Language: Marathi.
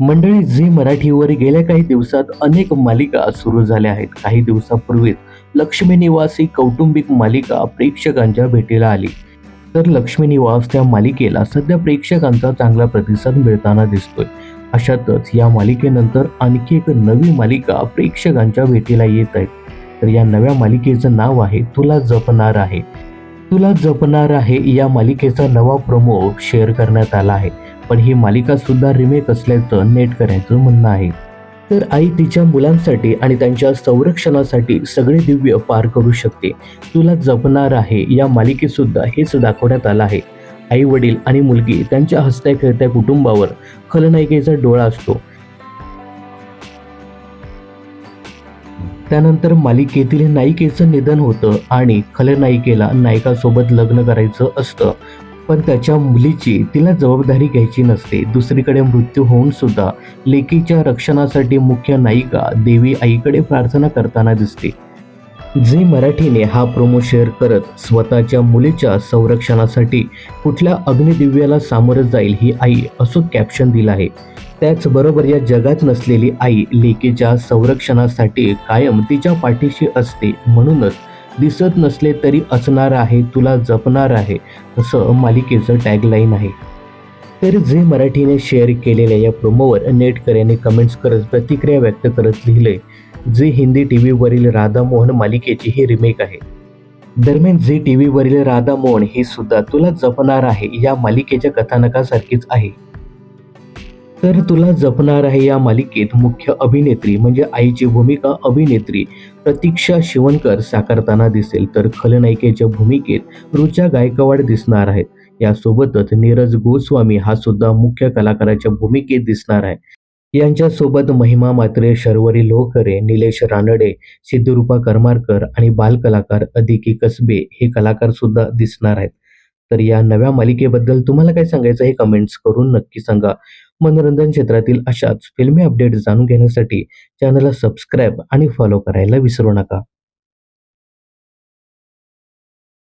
मंडळी झी मराठीवर गेल्या काही दिवसात अनेक मालिका सुरू झाल्या आहेत. काही दिवसापूर्वीच लक्ष्मी निवास ही कौटुंबिक मालिका प्रेक्षकांच्या भेटीला आली. तर लक्ष्मी निवास त्या मालिकेला सध्या प्रेक्षकांचा चांगला प्रतिसाद मिळताना दिसतोय. अशातच या मालिकेनंतर आणखी एक नवी मालिका प्रेक्षकांच्या भेटीला येत आहे. तर या नव्या मालिकेचं नाव आहे तुला जपणार आहे. तुला जपणार आहे या मालिकेचा नवा प्रोमो शेअर करण्यात आला आहे. पण ही मालिका सुद्धा रिमेक असल्याचं नेटकऱ्यांचं म्हणणं आहे. तर आई तिच्या मुलांसाठी आणि त्यांच्या संरक्षणासाठी सगळे दिव्य पार करू शकते. तुला जपणार आहे या मालिकेसुद्धा हेच दाखवण्यात आलं आहे. आई वडील आणि मुलगी त्यांच्या हसत्या खेळत्या कुटुंबावर खलनायिकेचा डोळा असतो. त्यानंतर मालिकेतील नायिकेचं निधन होतं आणि खलनायिकेला नायकासोबत लग्न करायचं असतं. पण त्याच्या मुलीची तिला जबाबदारी घ्यायची नसते. दुसरीकडे मृत्यू होऊन सुद्धा लेकीच्या रक्षणासाठी मुख्य नायिका देवी आईकडे प्रार्थना करताना दिसते. झी मराठीने हा प्रोमो शेअर करत स्वतःच्या मुलीच्या संरक्षणासाठी कुठल्या अग्निदिव्याला सामोरं जाईल ही आई असं कॅप्शन दिलं आहे. त्याचबरोबर या जगात नसलेली आई लेकीच्या संरक्षणासाठी कायम तिच्या पाठीशी असते म्हणूनच दिसत नसले तरी असणार आहे तुला जपणार आहे असं मालिकेचं टॅगलाईन आहे. तर झी मराठीने शेअर केलेल्या या प्रोमोवर नेटकऱ्याने कमेंट्स करत प्रतिक्रिया व्यक्त करत लिहिले झी हिंदी टी व्हीवरील राधा मोहन मालिकेची ही रिमेक आहे. दरम्यान झी टी व्हीवरील राधा मोहन ही सुद्धा तुला जपणार आहे या मालिकेच्या कथानकासारखीच आहे. तर तुला जपणार आहे या मालिकेत मुख्य अभिनेत्री म्हणजे आईची भूमिका अभिनेत्री प्रतीक्षा शिवणकर साकारताना दिसेल. तर खलनायिकेच्या भूमिकेत रुचा गायकवाड दिसणार आहेत. यासोबतच नीरज गोस्वामी हा सुद्धा मुख्य कलाकाराच्या भूमिकेत दिसणार आहे. यांच्यासोबत महिमा मात्रे शर्वरी लोहकरे निलेश रानडे सिद्धरूपा करमारकर आणि बालकलाकार अदिकी कसबे हे कलाकार सुद्धा दिसणार आहेत. तर या नव्या मालिकेबद्दल तुम्हाला काय सांगायचं हे कमेंट्स करून नक्की सांगा. मनोरंजन क्षेत्रातील अशाच फिल्मी अपडेट जाणून घेण्यासाठी चॅनलला सबस्क्राईब आणि फॉलो करायला विसरू नका.